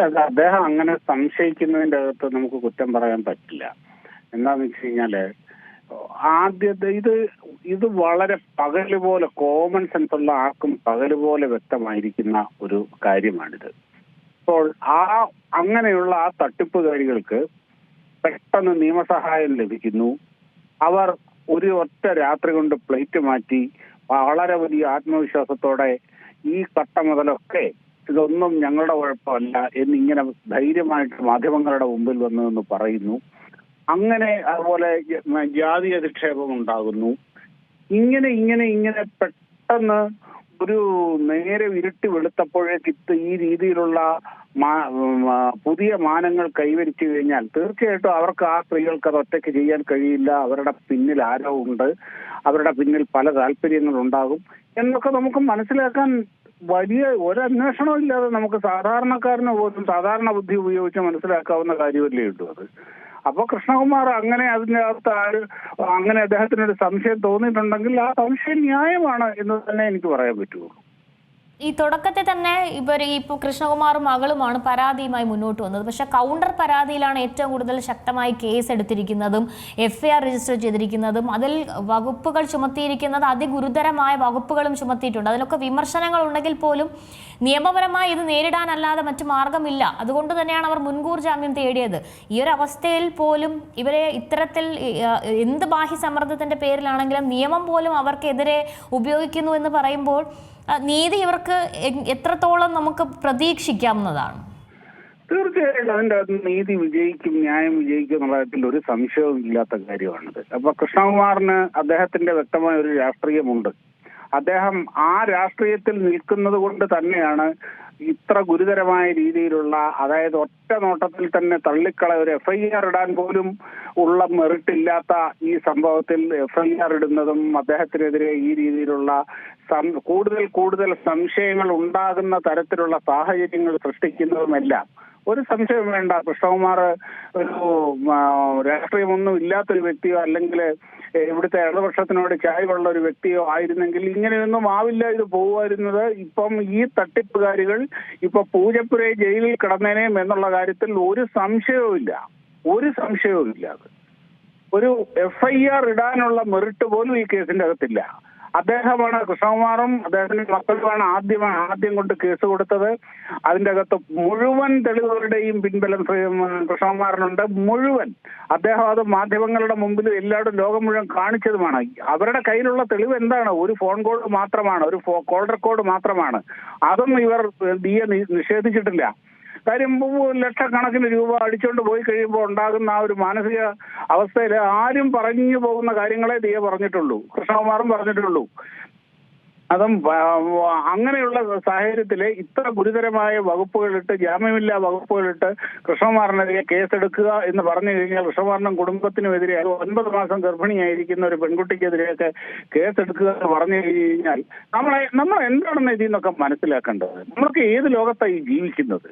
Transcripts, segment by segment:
അദ്ദേഹം അങ്ങനെ സംശയിക്കുന്നതിന്റെ അകത്ത് നമുക്ക് കുറ്റം പറയാൻ പറ്റില്ല. എന്താന്ന് വെച്ച് കഴിഞ്ഞാൽ ആദ്യത്തെ ഇത് ഇത് വളരെ പകൽ പോലെ കോമൺ സെൻസ് ഉള്ള ആർക്കും പകൽ പോലെ വ്യക്തമായിരിക്കുന്ന ഒരു കാര്യമാണിത്. അപ്പോൾ ആ അങ്ങനെയുള്ള ആ തട്ടിപ്പുകാരികൾക്ക് പെട്ടെന്ന് നിയമസഹായം ലഭിക്കുന്നു. അവർ ഒരു ഒറ്റ രാത്രി കൊണ്ട് പ്ലേറ്റ് മാറ്റി വളരെ വലിയ ആത്മവിശ്വാസത്തോടെ ഈ കട്ട മുതലൊക്കെ ഇതൊന്നും ഞങ്ങളുടെ കുഴപ്പമല്ല എന്നിങ്ങനെ ധൈര്യമായിട്ട് മാധ്യമങ്ങളുടെ മുമ്പിൽ വന്നു എന്ന് പറയുന്നു. അങ്ങനെ അതുപോലെ ജാതി അധിക്ഷേപം ഉണ്ടാകുന്നു. ഇങ്ങനെ ഇങ്ങനെ ഇങ്ങനെ പെട്ടെന്ന് ഒരു നേരെ ഇരുട്ടി വെളുത്തപ്പോഴേക്ക് ഇത് ഈ രീതിയിലുള്ള പുതിയ മാനങ്ങൾ കൈവരിച്ചു കഴിഞ്ഞാൽ തീർച്ചയായിട്ടും അവർക്ക് ആ സ്ത്രീകൾക്ക് അത് ഒറ്റയ്ക്ക് ചെയ്യാൻ കഴിയില്ല. അവരുടെ പിന്നിൽ ആരോ ഉണ്ട്. അവരുടെ പിന്നിൽ പല താല്പര്യങ്ങളുണ്ടാകും എന്നൊക്കെ നമുക്ക് മനസ്സിലാക്കാൻ വലിയ ഒരന്വേഷണം ഇല്ലാതെ നമുക്ക് സാധാരണക്കാരന് പോലും സാധാരണ ബുദ്ധി ഉപയോഗിച്ച് മനസ്സിലാക്കാവുന്ന കാര്യമല്ലേ ഉള്ളൂ അത്. അപ്പൊ കൃഷ്ണകുമാർ അങ്ങനെ അതിന്റെ അകത്ത് ആര് അങ്ങനെ അദ്ദേഹത്തിനൊരു സംശയം തോന്നിയിട്ടുണ്ടെങ്കിൽ ആ സംശയം ന്യായമാണ് എന്ന് തന്നെ എനിക്ക് പറയാൻ പറ്റുള്ളൂ. ഈ തുടക്കത്തിൽ തന്നെ ഇവർ ഇപ്പോൾ കൃഷ്ണകുമാറും മകളുമാണ് പരാതിയുമായി മുന്നോട്ട് വന്നത്. പക്ഷേ കൗണ്ടർ പരാതിയിലാണ് ഏറ്റവും കൂടുതൽ ശക്തമായി കേസ് എടുത്തിരിക്കുന്നതും എഫ് ഐ ആർ രജിസ്റ്റർ ചെയ്തിരിക്കുന്നതും. അതിൽ വകുപ്പുകൾ ചുമത്തിയിരിക്കുന്നത് അതിഗുരുതരമായ വകുപ്പുകളും ചുമത്തിയിട്ടുണ്ട്. അതിലൊക്കെ വിമർശനങ്ങൾ ഉണ്ടെങ്കിൽ പോലും നിയമപരമായി ഇത് നേരിടാനല്ലാതെ മറ്റു മാർഗമില്ല. അതുകൊണ്ട് തന്നെയാണ് അവർ മുൻകൂർ ജാമ്യം തേടിയത്. ഈ ഒരു അവസ്ഥയിൽ പോലും ഇവരെ ഇത്തരത്തിൽ എന്ത് ബാഹ്യ സമ്മർദ്ദത്തിന്റെ പേരിലാണെങ്കിലും നിയമം പോലും അവർക്കെതിരെ ഉപയോഗിക്കുന്നു എന്ന് പറയുമ്പോൾ നീതി ഇവർക്ക് എത്രത്തോളം നമുക്ക് പ്രതീക്ഷിക്കാവുന്നതാണ്? തീർച്ചയായിട്ടും അതിന്റെ അകത്ത് നീതി വിജയിക്കും ന്യായം വിജയിക്കും എന്നുള്ള കാര്യത്തിൽ ഒരു സംശയവും ഇല്ലാത്ത കാര്യമാണിത്. അപ്പൊ കൃഷ്ണകുമാറിന് അദ്ദേഹത്തിന്റെ വ്യക്തമായ ഒരു രാഷ്ട്രീയമുണ്ട്. അദ്ദേഹം ആ രാഷ്ട്രീയത്തിൽ നിൽക്കുന്നത് കൊണ്ട് തന്നെയാണ് ഇത്ര ഗുരുതരമായ രീതിയിലുള്ള അതായത് ഒറ്റ നോട്ടത്തിൽ തന്നെ തള്ളിക്കള ഒരു എഫ് ഐ ആർ ഇടാൻ പോലും ഉള്ള മെറിറ്റ് ഇല്ലാത്ത ഈ സംഭവത്തിൽ എഫ് ഐ ആർ ഇടുന്നതും അദ്ദേഹത്തിനെതിരെ ഈ രീതിയിലുള്ള കൂടുതൽ കൂടുതൽ സംശയങ്ങൾ ഉണ്ടാകുന്ന തരത്തിലുള്ള സാഹചര്യങ്ങൾ സൃഷ്ടിക്കുന്നതുമെല്ലാം. ഒരു സംശയം വേണ്ട. കൃഷ്ണകുമാർ ഒരു രാഷ്ട്രീയമൊന്നും ഇല്ലാത്തൊരു വ്യക്തിയോ അല്ലെങ്കിൽ ഇവിടുത്തെ ഇടതുപക്ഷത്തിനോട് ചായ്വുള്ള ഒരു വ്യക്തിയോ ആയിരുന്നെങ്കിൽ ഇങ്ങനെയൊന്നും ആവില്ല ഇത് പോകുമായിരുന്നത് ഇപ്പം ഈ തട്ടിപ്പുകാരികൾ ഇപ്പൊ പൂജപ്പുര ജയിലിൽ കിടന്നേനേം എന്നുള്ള കാര്യത്തിൽ ഒരു സംശയവുമില്ല ഒരു സംശയവുമില്ല അത്. ഒരു എഫ്ഐആർ ഇടാനുള്ള മെറിറ്റ് പോലും ഈ കേസിന്റെ അകത്തില്ല. അദ്ദേഹമാണ് കൃഷ്ണകുമാറും അദ്ദേഹത്തിന്റെ മക്കളുമാണ് ആദ്യം ആദ്യം കൊണ്ട് കേസ് കൊടുത്തത്. അതിന്റെ അകത്ത് മുഴുവൻ തെളിവുകളുടെയും പിൻബലം കൃഷ്ണകുമാറിനുണ്ട്. മുഴുവൻ. അദ്ദേഹം അത് മാധ്യമങ്ങളുടെ മുമ്പിൽ എല്ലാവരും ലോകം മുഴുവൻ കാണിച്ചതുമാണ്. അവരുടെ കയ്യിലുള്ള തെളിവ് എന്താണ്? ഒരു ഫോൺ കോൾ മാത്രമാണ്. ഒരു കോൾ റെക്കോർഡ് മാത്രമാണ്. അതും ഇവർ ഡി എ നിഷേധിച്ചിട്ടില്ല. കാര്യം ലക്ഷക്കണക്കിന് രൂപ അടിച്ചുകൊണ്ട് പോയി കഴിയുമ്പോൾ ഉണ്ടാകുന്ന ആ ഒരു മാനസിക അവസ്ഥയിൽ ആരും പറഞ്ഞു പോകുന്ന കാര്യങ്ങളെ ദിയ പറഞ്ഞിട്ടുള്ളൂ. കൃഷ്ണകുമാറും പറഞ്ഞിട്ടുള്ളൂ. അതും അങ്ങനെയുള്ള സാഹചര്യത്തിൽ ഇത്ര ഗുരുതരമായ വകുപ്പുകളിട്ട് ജാമ്യമില്ലാ വകുപ്പുകളിട്ട് കൃഷ്ണകുമാറിനെതിരെ കേസെടുക്കുക എന്ന് പറഞ്ഞു കഴിഞ്ഞാൽ കൃഷ്ണകുമാറിനും കുടുംബത്തിനുമെതിരെ അത് ഒൻപത് മാസം ഗർഭിണിയായിരിക്കുന്ന ഒരു പെൺകുട്ടിക്കെതിരെയൊക്കെ കേസെടുക്കുക എന്ന് പറഞ്ഞു കഴിഞ്ഞാൽ നമ്മളെ നമ്മൾ എന്താണെന്ന് ഇതിൽ നിന്നൊക്കെ മനസ്സിലാക്കേണ്ടത്? നമ്മൾക്ക് ഏത് ലോകത്തായി ജീവിക്കുന്നത്?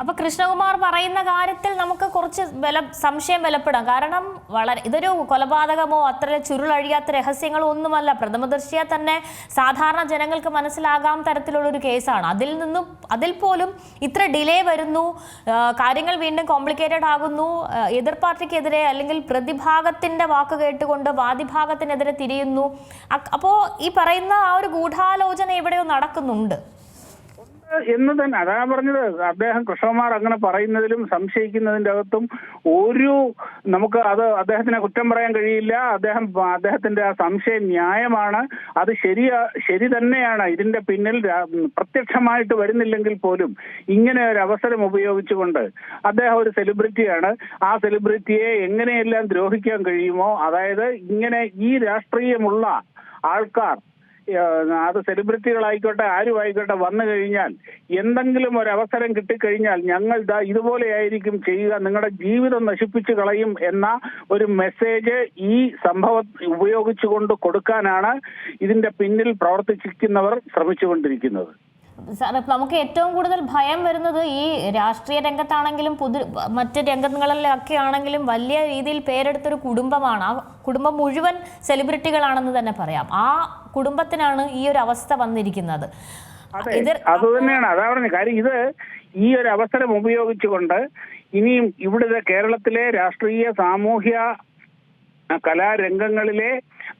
അപ്പൊ കൃഷ്ണകുമാർ പറയുന്ന കാര്യത്തിൽ നമുക്ക് കുറച്ച് ബല സംശയം ബലപ്പെടാം. കാരണം വളരെ ഇതൊരു കൊലപാതകമോ അത്ര ചുരുളഴിയാത്ത രഹസ്യങ്ങളോ ഒന്നുമല്ല. പ്രഥമദർശിയ തന്നെ സാധാരണ ജനങ്ങൾക്ക് മനസ്സിലാകാം തരത്തിലുള്ള ഒരു കേസാണ്. അതിൽ നിന്നും അതിൽ പോലും ഇത്ര ഡിലേ വരുന്നു. കാര്യങ്ങൾ വീണ്ടും കോംപ്ലിക്കേറ്റഡ് ആകുന്നു. എതിർ പാർട്ടിക്കെതിരെ അല്ലെങ്കിൽ പ്രതിഭാഗത്തിന്റെ വാക്ക് കേട്ടുകൊണ്ട് വാദിഭാഗത്തിനെതിരെ തിരിയുന്നു. അപ്പോൾ അപ്പോ ഈ പറയുന്ന ആ ഒരു ഗൂഢാലോചന എവിടെയോ നടക്കുന്നുണ്ട്. എന്ന് തന്നെ. അതാ പറഞ്ഞത്. അദ്ദേഹം കൃഷ്ണകുമാർ അങ്ങനെ പറയുന്നതിലും സംശയിക്കുന്നതിന്റെ അകത്തും ഒരു നമുക്ക് അത് അദ്ദേഹത്തിനെ കുറ്റം പറയാൻ കഴിയില്ല. അദ്ദേഹം അദ്ദേഹത്തിന്റെ ആ സംശയം ന്യായമാണ്. അത് ശരിയാ ശരി തന്നെയാണ്. ഇതിന്റെ പിന്നിൽ പ്രത്യക്ഷമായിട്ട് വരുന്നില്ലെങ്കിൽ പോലും ഇങ്ങനെ ഒരു അവസരം ഉപയോഗിച്ചുകൊണ്ട് അദ്ദേഹം ഒരു സെലിബ്രിറ്റിയാണ്. ആ സെലിബ്രിറ്റിയെ എങ്ങനെയെല്ലാം ദ്രോഹിക്കാൻ കഴിയുമോ അതായത് ഇങ്ങനെ ഈ രാഷ്ട്രീയമുള്ള ആൾക്കാർ അത് സെലിബ്രിറ്റികളായിക്കോട്ടെ ആരുമായിക്കോട്ടെ വന്നു കഴിഞ്ഞാൽ എന്തെങ്കിലും ഒരു അവസരം കിട്ടിക്കഴിഞ്ഞാൽ ഞങ്ങൾ ദാ ഇതുപോലെയായിരിക്കും ചെയ്യുക നിങ്ങളുടെ ജീവിതം നശിപ്പിച്ചു കളയും എന്ന ഒരു മെസ്സേജ് ഈ സംഭവം ഉപയോഗിച്ചുകൊണ്ട് കൊടുക്കാനാണ് ഇതിന്റെ പിന്നിൽ പ്രവർത്തിച്ചിരിക്കുന്നവർ ശ്രമിച്ചുകൊണ്ടിരിക്കുന്നത്. നമുക്ക് ഏറ്റവും കൂടുതൽ ഭയം വരുന്നത് ഈ രാഷ്ട്രീയ രംഗത്താണെങ്കിലും പൊതു മറ്റ് രംഗങ്ങളിലൊക്കെ ആണെങ്കിലും വലിയ രീതിയിൽ പേരെടുത്തൊരു കുടുംബമാണ്. ആ കുടുംബം മുഴുവൻ സെലിബ്രിറ്റികളാണെന്ന് തന്നെ പറയാം. ആ കുടുംബത്തിനാണ് ഈ ഒരു അവസ്ഥ വന്നിരിക്കുന്നത്. അതെ തന്നെയാണ്. അതാ പറഞ്ഞത്. കാര്യം ഇത് ഈ ഒരു അവസരം ഉപയോഗിച്ചുകൊണ്ട് ഇനിയും ഇവിടുത്തെ കേരളത്തിലെ രാഷ്ട്രീയ സാമൂഹ്യ കലാരംഗങ്ങളിലെ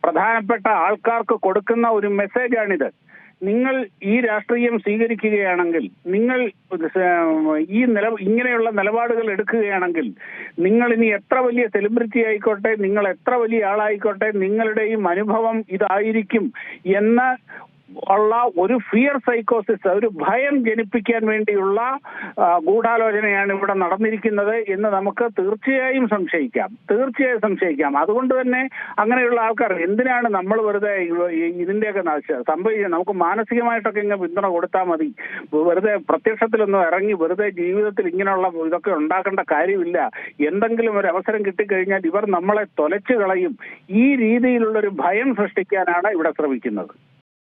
പ്രധാനപ്പെട്ട ആൾക്കാർക്ക് കൊടുക്കുന്ന ഒരു മെസ്സേജാണിത് നിങ്ങൾ ഈ രാഷ്ട്രീയം സ്വീകരിക്കുകയാണെങ്കിൽ നിങ്ങൾ ഈ നില ഇങ്ങനെയുള്ള നിലപാടുകൾ എടുക്കുകയാണെങ്കിൽ നിങ്ങൾ ഇനി എത്ര വലിയ സെലിബ്രിറ്റി ആയിക്കോട്ടെ നിങ്ങൾ എത്ര വലിയ ആളായിക്കോട്ടെ നിങ്ങളുടെയും അനുഭവം ഇതായിരിക്കും എന്ന് ഉള്ള ഒരു ഫിയർ സൈക്കോസിസ് ഒരു ഭയം ജനിപ്പിക്കാൻ വേണ്ടിയുള്ള ഗൂഢാലോചനയാണ് ഇവിടെ നടന്നിരിക്കുന്നത് എന്ന് നമുക്ക് തീർച്ചയായും സംശയിക്കാം. തീർച്ചയായും സംശയിക്കാം. അതുകൊണ്ട് തന്നെ അങ്ങനെയുള്ള ആൾക്കാർ എന്തിനാണ് നമ്മൾ വെറുതെ ഇതിന്റെയൊക്കെ സംഭവിക്കുക നമുക്ക് മാനസികമായിട്ടൊക്കെ ഇങ്ങനെ പിന്തുണ കൊടുത്താൽ മതി. വെറുതെ പ്രത്യക്ഷത്തിലൊന്നും ഇറങ്ങി വെറുതെ ജീവിതത്തിൽ ഇങ്ങനെയുള്ള ഇതൊക്കെ ഉണ്ടാക്കേണ്ട കാര്യമില്ല. എന്തെങ്കിലും ഒരു അവസരം കിട്ടിക്കഴിഞ്ഞാൽ ഇവർ നമ്മളെ തൊലച്ചു കളയും. ഈ രീതിയിലുള്ള ഒരു ഭയം സൃഷ്ടിക്കാനാണ് ഇവിടെ ശ്രമിക്കുന്നത്.